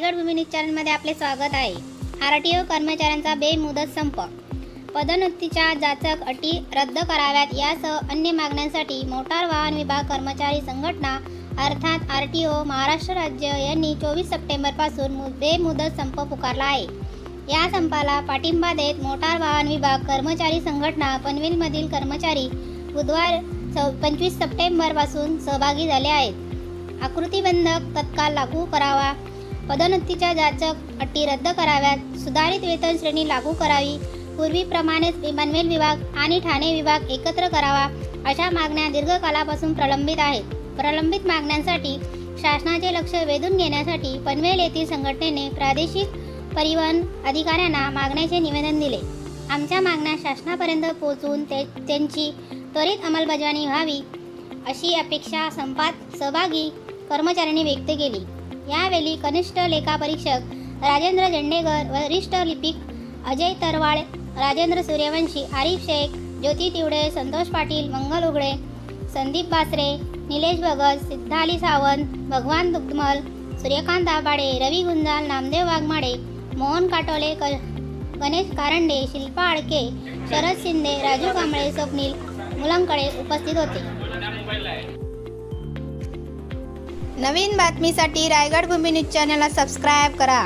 रायगड भूमी चॅनलमध्ये आपले स्वागत आहे. आर टी ओ कर्मचाऱ्यांचा बेमुदत संप. पदोन्नतीच्या जाचक अटी रद्द कराव्यात यासह अन्य मागण्यांसाठी मोटार वाहन विभाग कर्मचारी संघटना अर्थात आर टी ओ महाराष्ट्र राज्य यांनी चोवीस सप्टेंबरपासून मु- बेमुदत संप पुकारला आहे. या संपाला पाठिंबा देत मोटार वाहन विभाग कर्मचारी संघटना पनवेलमधील कर्मचारी बुधवार चौ पंचवीस सप्टेंबरपासून सहभागी झाले आहेत. आकृतीबंधक तत्काळ लागू करावा. पदोन्नतीच्या जाचक अटी रद्द कराव्यात. सुधारित वेतन श्रेणी लागू करावी. पूर्वीप्रमाणेच विमानवेल विभाग आणि ठाणे विभाग एकत्र करावा अशा मागण्या दीर्घकालापासून प्रलंबित आहेत. प्रलंबित मागण्यांसाठी शासनाचे लक्ष वेधून घेण्यासाठी पनवेल येथील संघटनेने प्रादेशिक परिवहन अधिकाऱ्यांना मागण्याचे निवेदन दिले. आमच्या मागण्या शासनापर्यंत पोहोचून ते त्यांची त्वरित अंमलबजावणी व्हावी अशी अपेक्षा संपात सहभागी कर्मचाऱ्यांनी व्यक्त केली. यावेळी कनिष्ठ लेखापरीक्षक राजेंद्र झेंडेकर वरिष्ठ लिपिक अजय तरवाळ राजेंद्र सूर्यवंशी आरिफ शेख ज्योती तिवडे संतोष पाटील मंगल उघडे संदीप बासरे निलेश भगत सिद्धाली सावंत भगवान दुग्धमल सूर्यकांत आबाडे रवी गुंजाल नामदेव वाघमाडे मोहन काटोले क गणेश कारंडे शिल्पा आडके शरद शिंदे राजू कांबळे स्वप्नील मुलांकडे उपस्थित होते. नवीन बातमीसाठी रायगड भूमी न्यूज चॅनलला सबस्क्राईब करा.